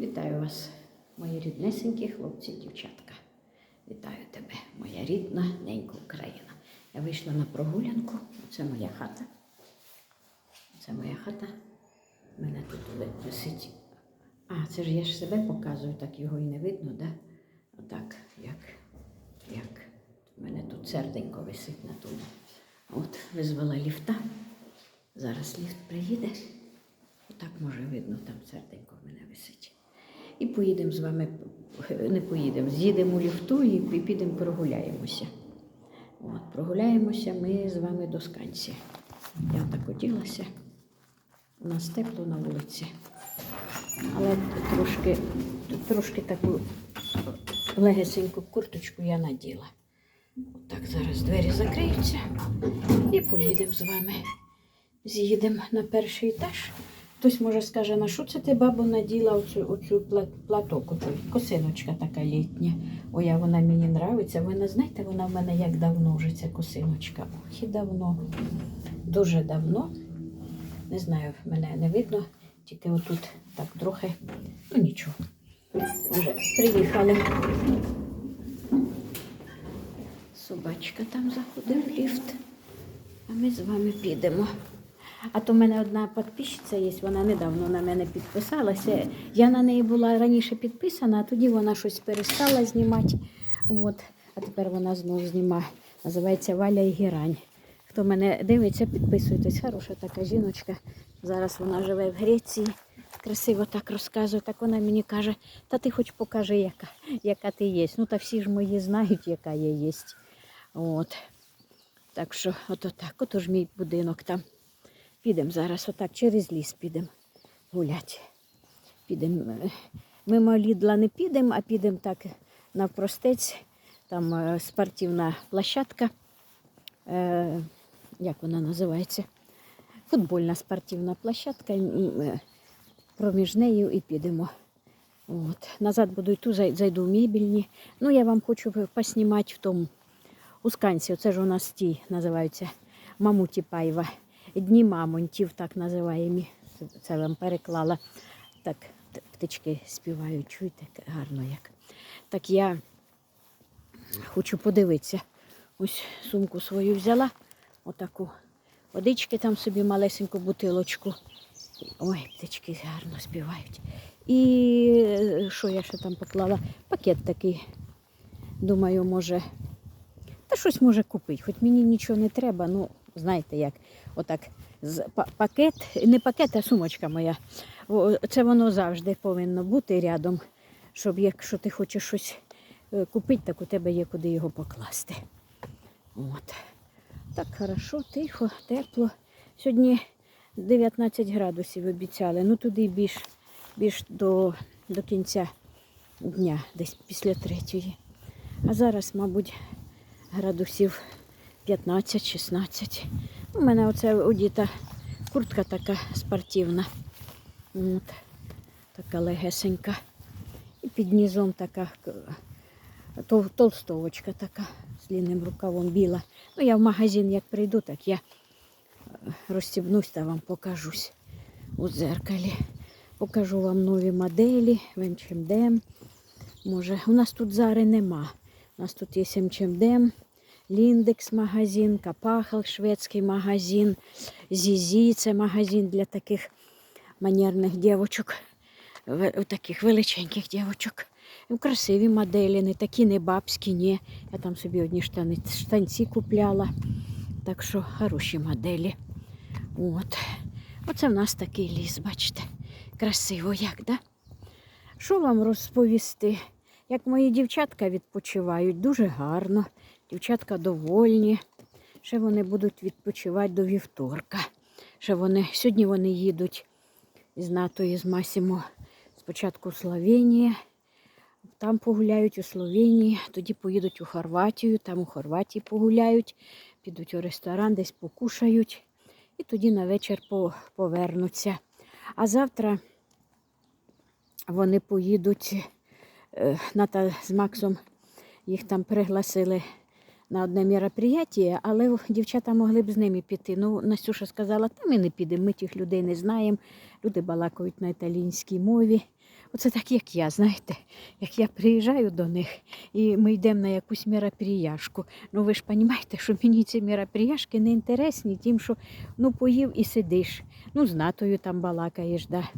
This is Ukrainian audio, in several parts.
Вітаю вас, мої ріднесенькі хлопці, дівчатка. Вітаю тебе, моя рідна ненька Україна. Я вийшла на прогулянку. Це моя хата. Це моя хата. Мене тут висить. А, це ж я ж себе показую, так його і не видно, да? Отак, як, як. У мене тут серденько висить на тому. От, визвала ліфта. Зараз ліфт приїде. Отак може видно, там серденько в мене висить. І поїдемо з вами, не поїдемо, з'їдемо у ліфту і підемо прогуляємося. От, прогуляємося ми з вами до сканці. Я так оділася. У нас тепло на вулиці. Але трошки, трошки таку легесеньку курточку я наділа. Отак зараз двері закриються і поїдемо з вами. З'їдемо на перший етаж. Хтось може скаже, на що це ти бабу наділа оцю, оцю платок, оцю косиночка така літня. А вона мені нравиться. Ви не знаєте, вона в мене як давно вже ця косиночка. Ох, і давно. Дуже давно. Не знаю, мене не видно, тільки отут так трохи. Ну нічого. Вже приїхали. Собачка там заходив в ліфт, а ми з вами підемо. А то в мене одна підписчиця є, вона недавно на мене підписалася. Я на неї була раніше підписана, а тоді вона щось перестала знімати. От. А тепер вона знову знімає. Називається Валя і Гірань. Хто мене дивиться, підписуйтесь. Хороша така жіночка. Зараз вона живе в Греції. Красиво так розказує. Так вона мені каже, та ти хоч покажи, яка, яка ти є. Ну та всі ж мої знають, яка я є. От. Так що, ото так, ото мій будинок там. Підемо зараз, отак через ліс підемо гуляти. Підемо. е, Мимо Лідла не підемо, а підемо так навпростець. Там е, спортивна площадка. Е, як вона називається? Футбольна спортивна площадка. Е, Проміж нею і підемо. От. Назад буду йти, зайду в мебільні. Ну, я вам хочу поснімати в тому у сканці. Оце ж у нас ті називаються Мамуті Пайва. Дні мамонтів, так називаємо. Це- вам переклала. Так, птички співають, чуєте, гарно як. Так я хочу подивитися. Ось сумку свою взяла, отаку водички там собі малесеньку бутилочку. Ой, птички гарно співають. І е, що я ще там поклала? Пакет такий. Думаю, може, та щось може купити. Хоч мені нічого не треба, ну, знаєте як, отак, пакет, не пакет, а сумочка моя. Це воно завжди повинно бути рядом, щоб якщо ти хочеш щось е, купити, так у тебе є куди його покласти. От. Так хорошо, тихо, тепло. Сьогодні 19 градусів обіцяли. Ну туди більш, більш до, до кінця дня, десь після третьої. А зараз, мабуть, градусів 15-16. У мене оце одіта куртка така спортивна. От. Така легесенька. І під низом така тол- толстовочка така з длинним рукавом біла. Ну, я в магазин як прийду, так я е, розстібнусь та вам покажусь у дзеркалі. Покажу вам нові моделі, H&M. Може, у нас тут зари нема. У нас тут є H&M, Ліндекс магазин, Капахал шведський магазин, Зізі це магазин для таких манерних дівочок, таких величеньких дівочок. Красиві моделі, не такі не бабські, ні. Я там собі одні штани, штанці купляла. Так що хороші моделі. От. Оце в нас такий ліс, бачите. Красиво як, да? Що вам розповісти? Як мої дівчатка відпочивають, дуже гарно. Дівчатка довольні. Ще вони будуть відпочивати до вівторка. Ще вони, сьогодні вони їдуть із Натою, з Масімо спочатку в Словенію. Там погуляють у Словенії, тоді поїдуть у Хорватію, там у Хорватії погуляють, підуть у ресторан, десь покушають і тоді на вечір повернуться. А завтра вони поїдуть, е, Ната з Максом їх там пригласили на одне мероприятие, але дівчата могли б з ними піти. Ну, Настюша сказала, та ми не підемо, ми тих людей не знаємо. Люди балакають на італійській мові. Оце так, як я, знаєте, як я приїжджаю до них і ми йдемо на якусь мероприяшку. Ну ви ж розумієте, що мені ці мероприяшки не інтересні, тим, що ну, поїв і сидиш. Ну, з натою там балакаєш, да.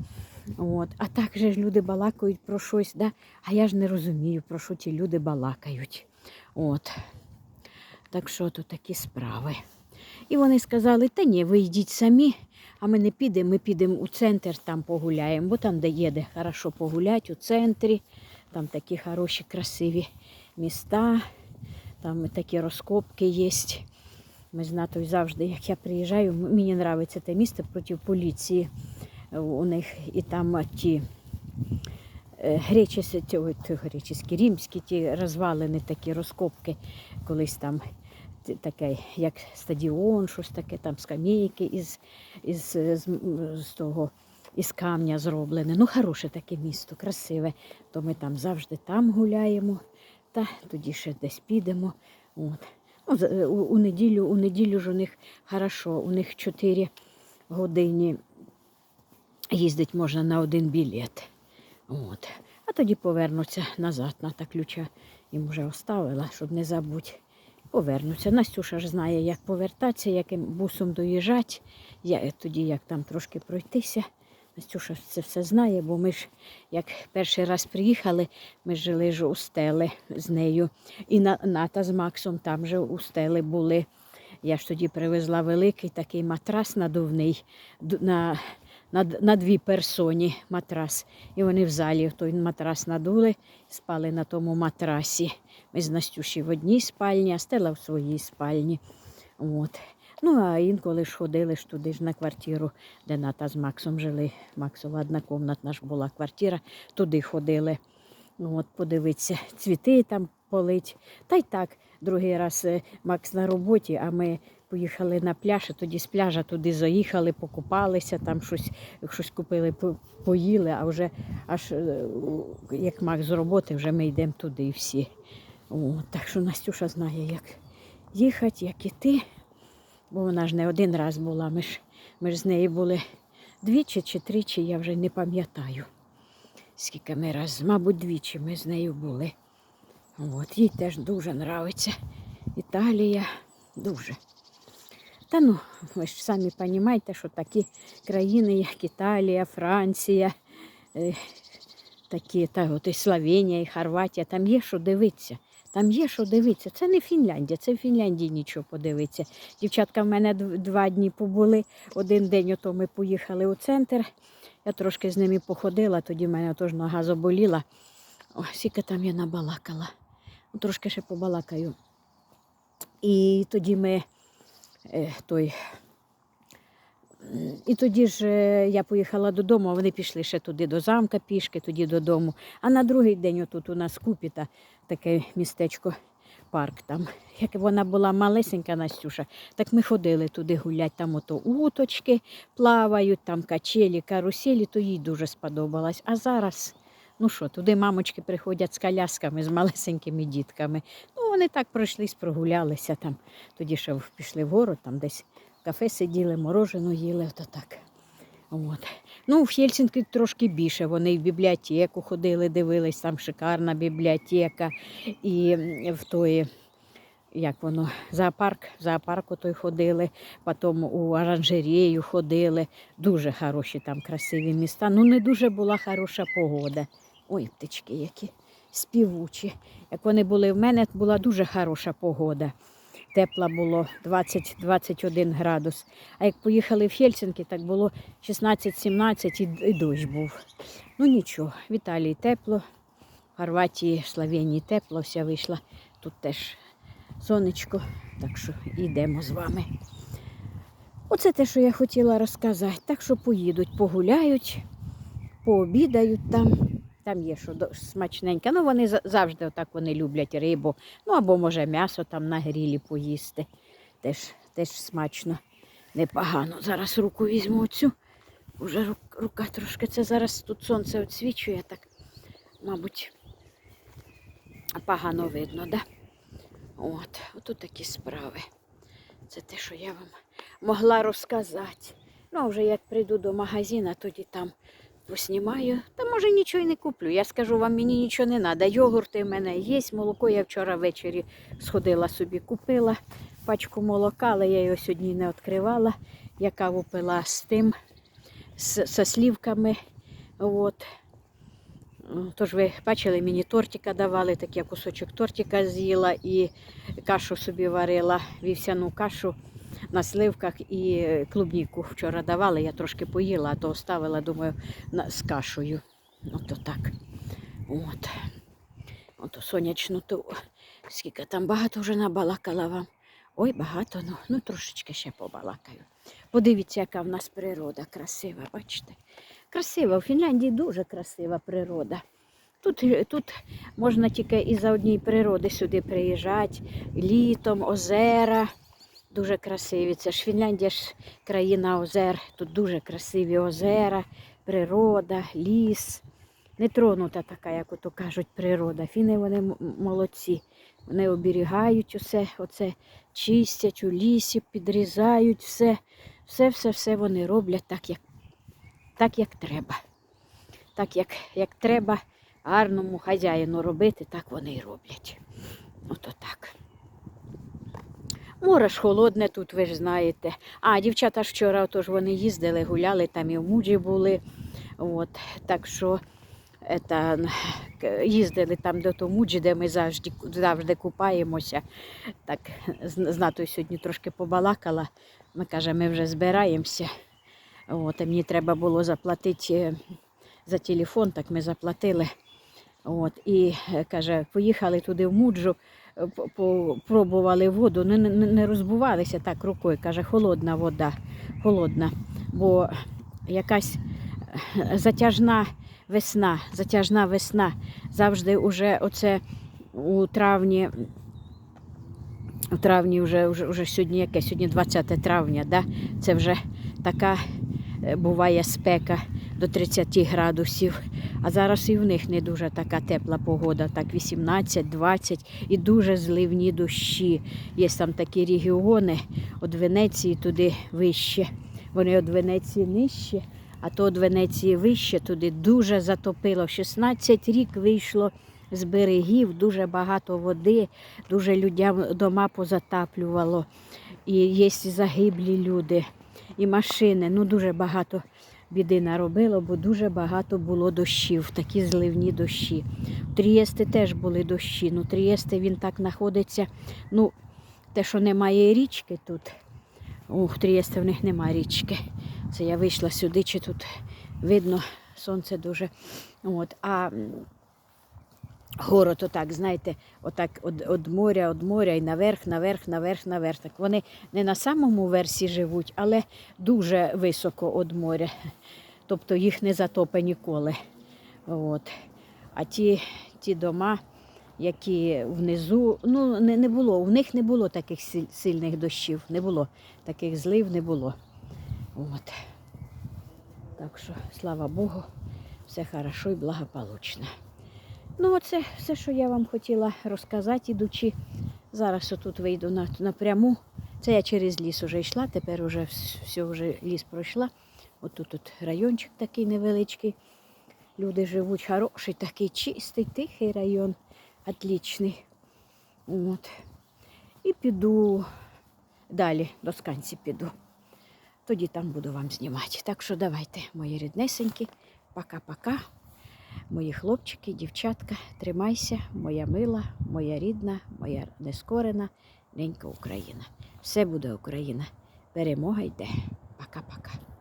От. А так же ж люди балакають про щось, да? а я ж не розумію, про що ті люди балакають. От. Так що то такі справи. І вони сказали, та ні, ви йдіть самі, а ми не підемо, ми підемо у центр, там погуляємо, бо там, де є, де хорошо погуляти, у центрі, там такі хороші, красиві міста, там такі розкопки є. Ми з Натою завжди, як я приїжджаю, мені подобається те місце проти поліції. У них і там ті е, ой, римські, ті розвалини, такі розкопки, колись там таке, як стадіон, щось таке, там скамейки із, із, з, з того. Із камня зроблене. Ну, хороше таке місто, красиве. То ми там завжди там гуляємо, та тоді ще десь підемо. От. Ну, у, у неділю, у неділю ж у них хорошо, у них 4 години їздить можна на один білет. От. А тоді повернуться назад. Ната ключа їм вже оставила, щоб не забути. Повернуться. Настюша ж знає, як повертатися, яким бусом доїжджати. Я тоді як там трошки пройтися. Настюша це все знає, бо ми ж як перший раз приїхали, ми жили ж у стели з нею. І на, Ната з Максом там же у стели були. Я ж тоді привезла великий такий матрас надувний на, на, на дві персоні матрас. І вони в залі той матрас надули, спали на тому матрасі. Ми з Настюші в одній спальні, а Стела в своїй спальні. От. Ну, а інколи ж ходили ж туди ж на квартиру, де Ната з Максом жили. Максова однокомнатна ж була квартира, туди ходили. От подивитися, цвіти там полить. Та й так, другий раз е, Макс на роботі, а ми поїхали на пляж, і тоді з пляжа туди заїхали, покупалися, там щось, щось купили, поїли, а вже аж е, як Макс з роботи, вже ми йдемо туди всі. От, так що Настюша знає, як їхати, як іти. Бо вона ж не один раз була. Ми ж, ми ж з нею були двічі чи тричі, я вже не пам'ятаю. Скільки ми раз, мабуть, двічі ми з нею були. От, їй теж дуже подобається. Італія дуже. Та ну, ви ж самі розумієте, що такі країни, як Італія, Франція, е, такі, та от і Словенія, і Хорватія, там є що дивитися. Там є що дивитися. Це не Фінляндія, це в Фінляндії нічого подивитися. Дівчатка в мене два дні побули. Один день ото ми поїхали у центр. Я трошки з ними походила, тоді в мене теж нога заболіла. Ой, скільки там я набалакала. Трошки ще побалакаю. І тоді ми е, той. І тоді ж е, я поїхала додому, а вони пішли ще туди до замка пішки, тоді додому. А на другий день отут у нас Купіта, таке містечко, парк там. Як вона була малесенька Настюша, так ми ходили туди гуляти, там ото уточки плавають, там качелі, каруселі, то їй дуже сподобалось. А зараз, ну що, туди мамочки приходять з колясками, з малесенькими дітками. Ну, вони так пройшлись, прогулялися там. Тоді ще пішли вгору, там десь в кафе сиділи, морожену їли, то так. От. Ну, в Хельсінки трошки більше. Вони в бібліотеку ходили, дивились, там шикарна бібліотека. І в той, як воно, зоопарк, в зоопарку той ходили, потім у оранжерею ходили. Дуже хороші там красиві міста. Ну, не дуже була хороша погода. Ой, птички які співучі. Як вони були в мене, була дуже хороша погода. Тепла було 20-21 градус. А як поїхали в Хельсинки, так було 16-17 і, дощ був. Ну нічого, в Італії тепло, в Хорватії, Словенії тепло, вся вийшла. Тут теж сонечко, так що йдемо з вами. Оце те, що я хотіла розказати. Так що поїдуть, погуляють, пообідають там. Там є що смачненьке. Ну, вони завжди отак вони люблять рибу. Ну або може м'ясо там на грілі поїсти. Теж, теж смачно, непогано. Зараз руку візьму цю. Уже рука трошки. Це зараз тут сонце відсвічує, так, мабуть, погано видно, да? От, отут такі справи. Це те, що я вам могла розказати. Ну, вже як прийду до магазина, тоді там Поснімаю, та може нічого й не куплю. Я скажу вам, мені нічого не треба. Йогурти в мене є, молоко я вчора ввечері сходила собі, купила пачку молока, але я його сьогодні не відкривала. Я каву пила з тим, з, з слівками. От. Тож ви бачили, мені тортика давали, так я кусочок тортика з'їла і кашу собі варила, вівсяну кашу на сливках і е, клубніку вчора давали, я трошки поїла, а то оставила, думаю, з кашею. Ото так. От. Ото сонячно, то скільки там багато вже набалакала вам. Ой, багато, ну, ну трошечки ще побалакаю. Подивіться, яка в нас природа красива, бачите? Красива, у Фінляндії дуже красива природа. Тут, е, тут можна тільки із-за однієї природи сюди приїжджати. Літом, озера. Дуже красиві. Це ж Фінляндія ж країна озер. Тут дуже красиві озера, природа, ліс. Нетронута така, як ото кажуть, природа. Фіни вони молодці. Вони оберігають усе, оце чистять у лісі, підрізають все. Все, все, все вони роблять так, як, так, як треба. Так, як, як треба гарному хазяїну робити, так вони і роблять. Ото так. Море ж холодне тут, ви ж знаєте. А, дівчата ж вчора отож вони їздили, гуляли, там і в Муджі були. От, так що ета, їздили там до Томуджі, де ми завжди, завжди купаємося. Так, з, з Натою сьогодні трошки побалакала. Ми каже, ми вже збираємося. От, і мені треба було заплатити е, за телефон, так ми заплатили. От, і е, каже, поїхали туди в Муджу, е, попробували воду, не, не, розбувалися так рукою. Каже, холодна вода, холодна, бо якась е, затяжна весна, затяжна весна. Завжди уже оце у травні. У травні вже, вже, вже сьогодні яке? Сьогодні 20 травня, да? це вже така е, буває спека до 30 градусів. А зараз і в них не дуже така тепла погода, так 18-20 і дуже зливні дощі. Є там такі регіони від Венеції туди вище. Вони від Венеції нижче, а то від Венеції вище туди дуже затопило. 16 рік вийшло з берегів, дуже багато води, дуже людям дома позатаплювало. І є загиблі люди, і машини. Ну дуже багато біди наробило, бо дуже багато було дощів, такі зливні дощі. В Трієсти теж були дощі. Ну, Трієсти він так знаходиться. Ну, те, що немає річки тут. Ух, Трієсти в них немає річки. Це я вийшла сюди, чи тут видно сонце дуже. От. А город, отак, знаєте, отак від, моря, від моря і наверх, наверх, наверх, наверх. Так вони не на самому версі живуть, але дуже високо від моря. Тобто їх не затопе ніколи. От. А ті, ті дома, які внизу, ну не, не було, у них не було таких сильних дощів, не було таких злив, не було. От. Так що, слава Богу, все хорошо і благополучно. Ну, оце все, що я вам хотіла розказати, ідучи. Зараз отут вийду на, напряму. Це я через ліс уже йшла, тепер уже все, вже ліс пройшла. Отут тут райончик такий невеличкий. Люди живуть, хороший, такий чистий, тихий район, отлічний. От. І піду далі, до сканці піду. Тоді там буду вам знімати. Так що давайте, мої ріднесенькі, пока-пока. Мої хлопчики, дівчатка, тримайся, моя мила, моя рідна, моя нескорена, ненька Україна. Все буде Україна. Перемога йде. Пока-пока.